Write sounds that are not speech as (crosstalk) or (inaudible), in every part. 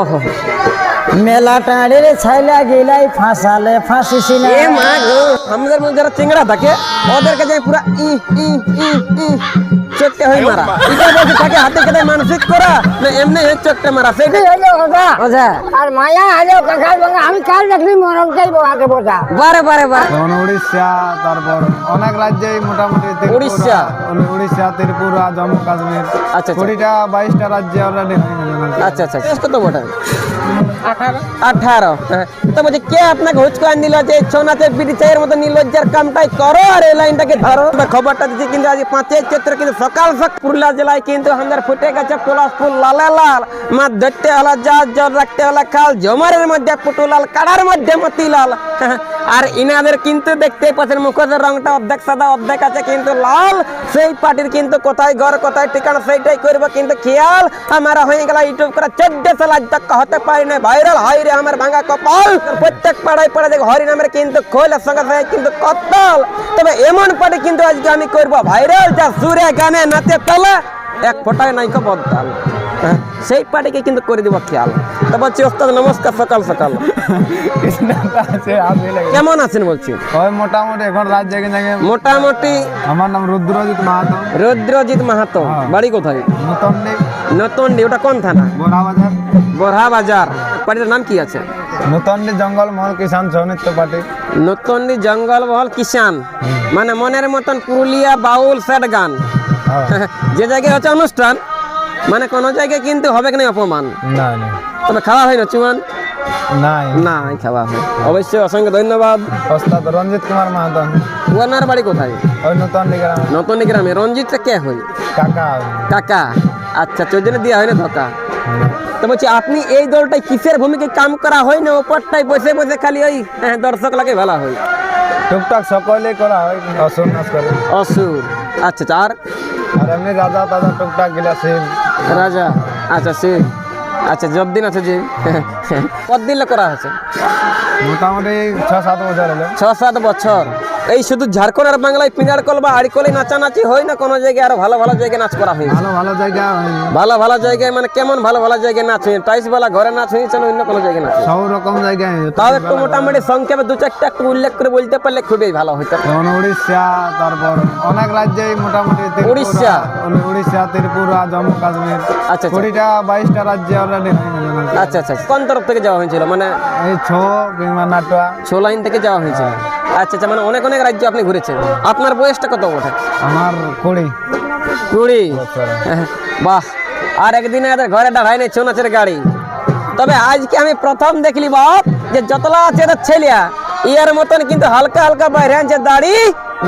ওহো মেলা টাঁড়ের ছাইলা গিলাই ফাঁসালে ফাঁসিছি না এ মা গো আমাদের মধ্যে যারা চিংড়া থাকে ওদের কাছে পুরা ই ই ই ই চোখটা হয়ে মারা। এটা বলছে তাকে হাতে কেটে মানসিক করা না এমনি এ চোখটা মারা। সেটাই হলো কথা ওঝা আর মায়া হলো কাকার ভাঙা আমি কাল দেখলি মরম চাইব আগে বোঝা। বারে বারে বারে। উড়িষ্যা তারপর অনেক রাজ্যেই মোটামুটি উড়িষ্যা? উড়িষ্যা ত্রিপুরা জম্মু কাশ্মীর। আচ্ছা। কুড়িটা বাইশটা রাজ্যে অলরেডি আচ্ছা আচ্ছা কত বটে। আঠারো। তো বলছে, কে আপনাকে হুচকান দিল যে ছৌ নাচের চায়ের মতো নির্লজ্জার কামটাই করো আর এই লাইনটাকে ধরো? খবরটা দিচ্ছি, কিন্তু আজ পাঁচের চৈত্র কিন্তু সকাল সকাল পুরুলিয়া জেলায় কিন্তু আমাদের ফুটে গেছে পলাশ ফুল লালে লাল মাছ ধরতে হলো জাহাজ জল রাখতে হলো, খাল জমারের মধ্যে, পুটুলাল কাড়ার মধ্যে মতিলাল। আর ইনাদের কিন্তু দেখতে পাচ্ছেন মুখের রংটা অর্ধেক সাদা অর্ধেক আছে কিন্তু লাল। সেই পার্টির কিন্তু কোথায় ঘর কোথায় ঠিকানা সেইটাই করব কিন্তু খেয়াল। আমার হয়ে গেল ইউটিউব করে চোদ্দ সাল আজ তক হতে পারি না ভাইরাল হয় রে আমার ভাঙা কপাল। প্রত্যেক পাড়ায় পাড়ায় দেখ হরি নামের কিন্তু খোলের সঙ্গে সঙ্গে কিন্তু কত্তল। তবে এমন পার্টি কিন্তু আজকে আমি করব। ভাইরাল যা সুরে গানে নাচে তলে এক ফোটায় নাই কো বদতাল হ্যাঁ, সেই পার্টিকে কিন্তু করে দিব খেয়াল। তো বলছি ওস্তাদ নমস্কার সকাল সকাল। কেমন আছেন বলছি? মোটামুটি এখন রাজ্যে জায়গায় মোটামুটি আমার নাম রুদ্রজিৎ মাহাতো। রুদ্রজিৎ মাহাতো। হ্যাঁ। বাড়ি কোথায়? নতুনডি। নতুনডি ওটা কোন থানা? বোরা বাজার। বরহা পার্টির নাম কি আছে? নতুনডি জঙ্গল মহল কিষান সৌনিত্য পার্টি। নতুনডি জঙ্গল বহল কিষান মানে মনের মতন পুরুলিয়া বাউল সেট গান। হ্যাঁ। (laughs) যে জায়গায় হচ্ছে অনুষ্ঠান মানে কোন জায়গায় কিন্তু হবে কি না অপমান? না না। তবে খাওয়া হয় না চুমান? নাই। না খাওয়া হয় অবশ্যই অসংখ্য ধন্যবাদ। ওস্তাদ রঞ্জিত কুমার মাহাতো। ওনার বাড়ি কোথায়? ওই নতুনডি গ্রামে। নতুন গ্রামে। রঞ্জিতটা কে হয়? কাকা। কাকা? আচ্ছা চোদ্দনে দেওয়া হয় না ধোকা? তো বলছি আপনি এই দলটাই কিসের ভূমিকায় কাম করা হয় না? ওপরটাই বসে বসে খালি ওই হ্যাঁ, দর্শক লাগে ভালো হয়। টুকটাক সকলেই করা হয় অসুর নাচ করে অসুর। আচ্ছা আর? আর এমনি রাজা তাজা টুকটাক গিলা শিব রাজা। আচ্ছা সে আচ্ছা যতদিন আছে যে কতদিন করা আছে মোটামুটি ছ সাত বছর হলো। ছ সাত বছর। এই শুধু ঝাড়খণ্ড আর বাংলায় পিনার কল বা আড়িকলে নাচানাচি হয় না? কোনো জায়গায় আরও ভালো ভালো জায়গায় নাচ করা হয়েছে ভালো ভালো জায়গা হয়। ভালো ভালো জায়গায় মানে কেমন ভালো ভালো জায়গায় নাচ হয়েছে টাইস বালা ঘরে নাচ হয়েছে না অন্য কোনো জায়গায় নাচ সব রকম জায়গায়। তাও একটু মোটামুটি সংক্ষেপে দু চারটা একটু উল্লেখ করে বলতে পারলে খুবই ভালো হতো উড়িষ্যা তারপর অনেক রাজ্যে মোটামুটি উড়িষ্যা? উড়িষ্যা ত্রিপুরা জম্মু কাশ্মীর। আচ্ছা, আচ্ছা। কুড়িটা বাইশটা রাজ্যে অলরেডি আচ্ছা আচ্ছা কোন তরফ থেকে যাওয়া হয়েছিল? মানে এই ছো কিংবা নাটুয়া ছো লাইন থেকে যাওয়া হয়েছিল? আচ্ছা আচ্ছা মানে অনেক অনেক রাজ্য আপনি ঘুরেছেন। আপনার বয়সটা কত ওঠে আমার কুড়ি। কুড়ি? বাহ। আর একদিনে এদের ঘরে দাঁড়ায় নেই ছৌ নাচের গাড়ি। তবে আজকে আমি প্রথম দেখলি বাপ যে যতলা আছে এদের ছেলিয়া ইয়ার মতন কিন্তু হালকা হালকা বাইরে আনছে দাড়ি।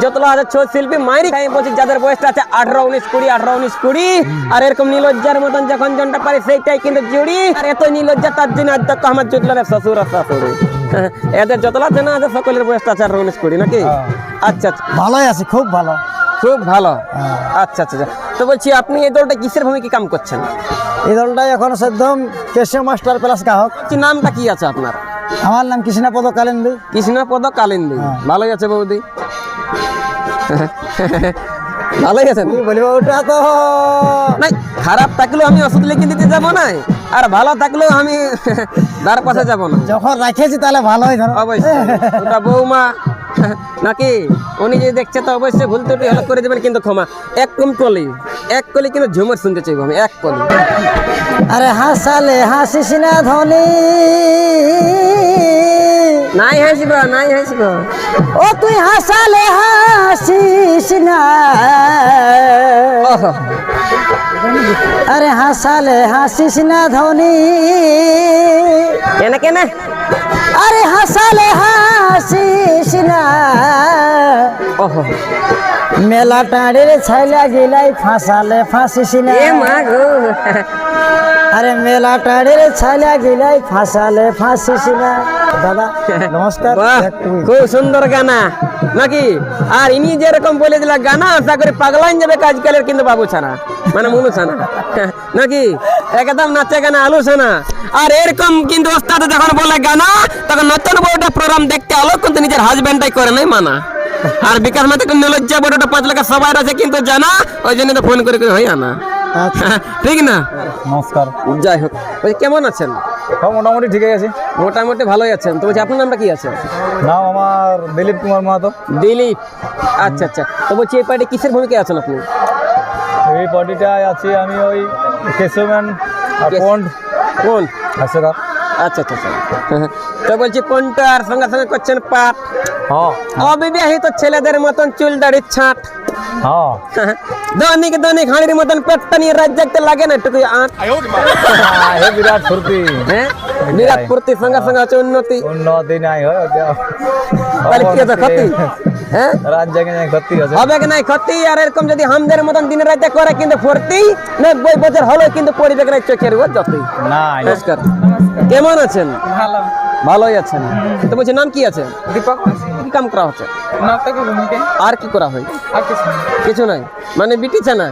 যতলা আছে ছৌ শিল্পী মাইরি আমি বলছি যাদের বয়সটা আছে আঠারো উনিশ কুড়ি আঠারো উনিশ কুড়ি। আর এরকম নীলজ্জার মতন যখন জনটা পারে সেইটাই কিন্তু জুড়ি। আর এত নীলজ্জা তার জন্য আজ আমার জুটলো না শ্বশুর আর শাশুড়ি। হ্যাঁ, (laughs) এদের যতলা না আছে সকলের বয়সটা আঠারো উনিশ কুড়ি নাকি? আচ্ছা আচ্ছা। ভালোই আছে খুব ভালো। খুব ভালো। আচ্ছা আচ্ছা আচ্ছা। তো বলছি আপনি এই দলটা কিসের ভূমিকা কাম করছেন? এই দলটা এখন একদম কেশিও মাস্টার প্লাস গ্রাহক। কি নামটা কি আছে আপনার? আমার নাম কৃষ্ণপদ কালিন্দি। কৃষ্ণপদ কালিন্দী। ভালোই আছে বৌদি। ভালোই আছেন? কি বলব ওটা তো খারাপ থাকলেও আমি ওষুধ লিখে দিতে যাব না আর ভালো থাকলেও আমি তার পাশে যাব না। যখন রাখেছি তাহলে ভালোই ধরো। অবশ্যই। ওটা বৌমা নাকি? উনি যদি দেখছে তো অবশ্যই ভুল ত্রুটি হলো করে দেবেন কিন্তু ক্ষমা। এক কম কলি এক কলি কিন্তু ঝুমুর শুনতে চাইব আমি এক কলি। আরে হাসালে হাসিস না ধনী। নাই হাসিব নাই হাসিব ও তুই হাসালে হাসিস না। আরে হাসালে হাসিস না ধনী। কেন কেন? আরে হাসালে হাসিস না। ওহো মেলা টাঁড়ের ছাইলা গিলাই ফাঁসালে ফাঁসিস না। এ মা গো। আরে মেলা টাঁড়ের ছাইলা গিলাই ফাঁসালে ফাঁসিস না। দাদা নমস্কার খুব সুন্দর গানা। নাকি? আর ইনি যেরকম বলে দিলা গানা আশা করি পাগলাইন যাবে কিন্তু বাবু ছানা। মানে মুনু ছানা। (laughs) নাকি? একদম নাচে গানা আলু ছানা। আর এরকম কিন্তু ওস্তাদ যখন বলে গানা তখন নতুন বউটা প্রোগ্রাম দেখতে আলো কিন্তু নিজের হাজবেন্ডটাই করে নাই মানা। আর বিকাশ মাতে লজ্জা বড়টা পাঁচ লাখ সবাই আছে কিন্তু জানা ওই জন্য তো ফোন করে করে হয় আনা। ঠিক না? নমস্কার। যাই হোক ওই কেমন আছেন? মোটামুটি ঠিকই আছে। মোটামুটি ভালোই আছেন। তো বলছি আপনার নামটা কি আছে? নাম আমার দিলীপ কুমার মাহাতো। দিলীপ। আচ্ছা আচ্ছা। তো বলছি এই পার্টি কিসের ভূমিকায় আছেন আপনি? এই পার্টিটায় আছি আমি ওই কেশবেন আর পন্ড। কোন হাস্যকার আচ্ছা আচ্ছা আচ্ছা। তো বলছি কোনটার সঙ্গে সঙ্গে করছেন পাট? অবিবাহিত ছেলেদের মতন চুল দাড়ির ছাঁট। দৈনিক দৈনিক হাঁড়ির মতন পেটটা নিয়ে রাত জাগতে লাগে না একটু আট। বিরাট ফুর্তি। হ্যাঁ? বিরাট ফুর্তি সঙ্গে সঙ্গে আছে উন্নতি। উন্নতি নাই হয় তাহলে কি আছে ক্ষতি? হ্যাঁ? রাত জায়গায় যাই ক্ষতি আছে। হবে কি নাই ক্ষতি? আর এরকম যদি হামদের মতন দিনে রাতে করে কিন্তু ফুর্তি নব্বই বছর হলো কিন্তু পরিবেশ চোখের যতই। নমস্কার। কেমন আছেন? ভালো। ভালোই আছেন। তো বলছি নাম কি আছে? দীপক। কি কাম করা হচ্ছে? আর কি করা হয়? আর কিছু নাই। মানে বিটিছে না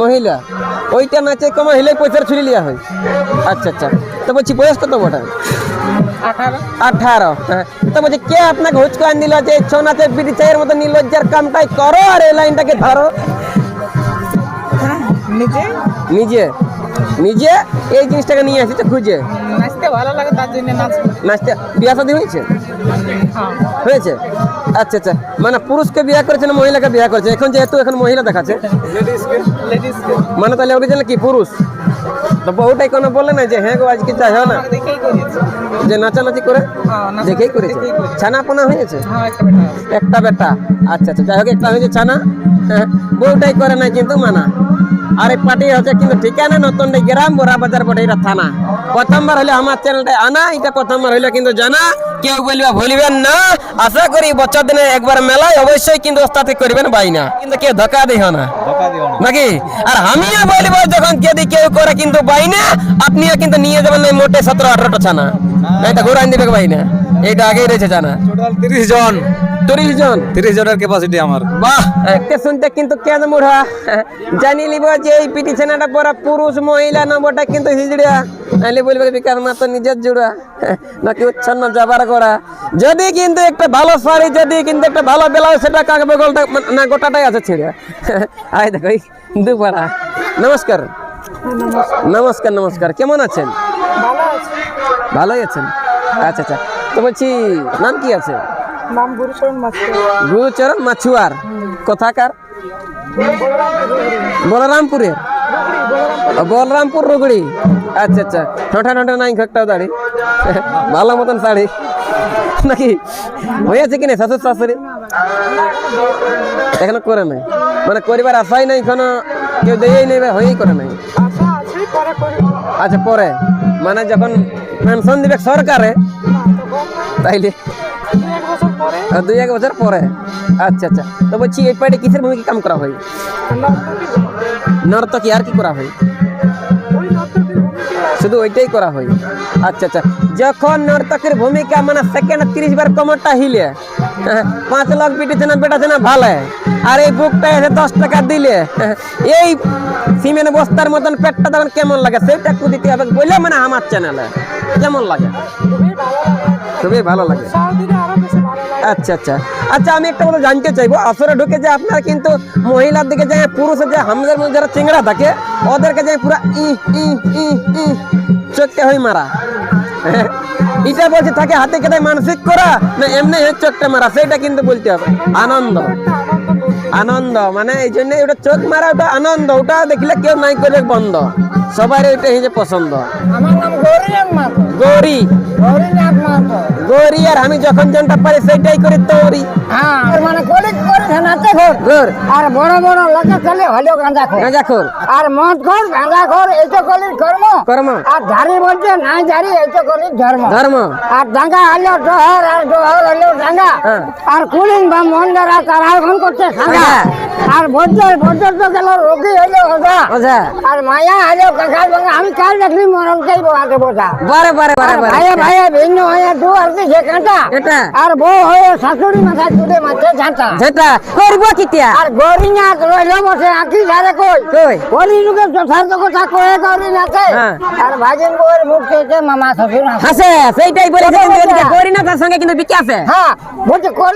মহিলা? ওইটা নাচে কমা হিলে পয়সার ছুরি লিয়া হয়। আচ্ছা আচ্ছা। তো বলছি বয়স কত বটা? আঠারো। হ্যাঁ। তো বলছি কে আপনাকে হুচকান দিল যে ছৌ নাচের বিটি চাইয়ের মতো নির্লজ্জার কামটাই করো আর এই লাইনটাকে ধরো? নিজে। নিজে? নিজে এই জিনিসটাকে নিয়ে আসিতে খুঁজে। নাচতে ভালো লাগে তার জন্য নাচ নাচতে বিয়া শাদী হয়েছে? হ্যাঁ। হয়েছে? আচ্ছা আচ্ছা। মানে পুরুষকে বিয়ে করেছে না মহিলাকে বিয়ে করেছে এখন যেহেতু এখন মহিলা দেখাচ্ছে। মানে তাহলে অরিজিনাল কি পুরুষ? তো বহুটাই কোনো বলে না যে হ্যাঁ গো আজকে চাই না। দেখেই করেছে। যে নাচানাচি করে? হ্যাঁ নাচ দেখেই করেছে। দেখেই করেছে। ছানাপোনা হয়েছে? হ্যাঁ একটা বেটা একটা বেটা। আচ্ছা আচ্ছা। যাই হোক একটা হয়েছে ছানা। হ্যাঁ, বউটাই করে না কিন্তু মানা। আর এই পার্টি হচ্ছে কিন্তু ঠিকানা নতুন গ্রাম বোরা বাজার বটে এটা থানা। প্রথমবার হলে আমার চ্যানেলটা আনা এটা প্রথমবার হলে কিন্তু জানা। কেউ বলবে ভুলবেন না। আশা করি বছর দিনে একবার মেলায় অবশ্যই কিন্তু ওস্তাতে করবেন বাইনা। কিন্তু কেউ ধোকা দিও না। নাকি? আর আমিও বলব যখন যদি কেউ করে কিন্তু বাইনা আপনিও কিন্তু নিয়ে যাবেন না মোটে সতেরো আঠারোটা ছানা। এটা ঘুরাই দিবে বাইনা। এইটা আগেই রয়েছে জানা। টোটাল তিরিশ জন। তিরিশ জন? তিরিশ জনের ক্যাপাসিটি আমার। বাহ! একটা শুনতে কিন্তু মুড়া জানি লিব যে এই পিটিশনটা পুরুষ মহিলা নম্বরটা কিন্তু হিজড়িয়া নাইলে বলবে বিকাশ মা তো নিজের জুড়া। নাকি উচ্ছন্ন যাবার করা। যদি কিন্তু একটা ভালো শাড়ি যদি কিন্তু একটা ভালো ব্লাউজ সেটা কাক বগলটা না গোটাটাই আছে ছিঁড়ে। আয় দেখো দুপাড়া। নমস্কার। নমস্কার নমস্কার। কেমন আছেন? ভালোই আছেন। আচ্ছা আচ্ছা। তো বলছি নাম কি আছে? নাম গুরুচরণ মাস্টার গুরুচরণ মাছুয়ার। কোথাকার? বলরামপুরের বলরামপুর রুগড়ি। আচ্ছা আচ্ছা। ঠোঁটা ঠোঁটা নাই একটাও দাড়ি। ভালো মতন শাড়ি। নাকি? হয়েছে কি না শ্বশুর শাশুড়ি? এখনও করে নাই। মানে করিবার আশাই নাই এখনও কেউ দেয়ই নেই হয়েই করে নাই। আচ্ছা পরে। মানে যখন পেনশন দিবে সরকারে তাইলে দুই এক বছর পরে। আচ্ছা আচ্ছা। তো বলছি এই পার্টি কিসের ভূমিকা কাম করা হয়? নর্তকী আর কি করা হয়? শুধু ওইটাই করা হয়? আচ্ছা আচ্ছা। যখন নর্তকের ভূমিকা মানে সেকেন্ড তিরিশ বার কমরটা হিলে হ্যাঁ, পাঁচ লাখ পিটেছে না পেটাছে না ভালো আর এই বুকটা এসে দশ টাকা দিলে হ্যাঁ, এই সিমেন্ট বস্তার মতন পেটটা তখন কেমন লাগে? সেটা একটু দিতে হবে বলে মানে আমার চ্যানেলে কেমন লাগে? খুবই ভালো লাগে। আচ্ছা আচ্ছা। আচ্ছা আমি একটা কথা জানতে চাইব। আসরে ঢুকে যে আপনার কিন্তু মহিলার দিকে যে পুরুষের যে আমাদের মধ্যে যারা চিংড়া থাকে ওদেরকে যে পুরো ই ই ই ই চোখটা হই মারা। হ্যাঁ, (laughs) এটা বলছে থাকে হাতে কেটে মানসিক করা না এমনি হয়ে চোখটা মারা? সেটা কিন্তু বলতে হবে। আনন্দ। আনন্দ মানে এই জন্য ওটা চোখ মারা ওটা আনন্দ। ওটা দেখলে কেউ নাই করে বন্ধ। সবাই ওইটা হিসেবে পছন্দ। আমার নাম গৌরী। গৌরী আর আমি যখন যেটা পারি সেটাই করি তৌরি হ্যাঁ মানে কলি করে নাচে ঘর ঘর আর বড় বড় লোকে চলে হলেও গাঁজা খোর গাঁজা খোর আর মদ খোর গাঁজা খোর এই তো কলির কর্ম। কর্ম। আর ঝাড়ি বলছে নাই ঝাড়ি এই তো কলির ধর্ম। ধর্ম। আর ডাঙ্গা হলো ডহর আর ডহর হলো ডাঙ্গা হ্যাঁ। আর কুলিন বা মন্দারা তারা এখন করছে সাঙ্গা। আর বজ্জর বজ্জর তো গেল রোগী হলো ওঝা ওঝা আর মায়া হলো কাকার ভাঙা আমি কাল দেখলি মরম চাইব আগে বোঝা বারে। বারে বারে আর বারে। ভাইয়ে ভাইয়ে ভিন্ন দু আর কাঁটা। এটা? আর বউ হয়ে শাশুড়ি তুলে মাছে ঝাঁটা। করব কিতিয়া? আর গৌরীনাথ রইল বসে আঁকি ধারে কই? কই? গৌরী যুগের যথার্থ কথা কয়ে গৌরীনাথে হ্যাঁ। আর ভাগিন বউয়ের মুখ থেকে মামা শ্বশুর হাসে। হাসে সেইটাই বলেছে কথা কিন্তু বলছে। এদিকে করি না তার সঙ্গে কিন্তু বিকে আছে। হ্যাঁ বলছে কল।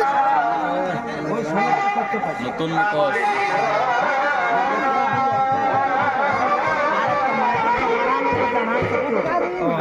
Oh,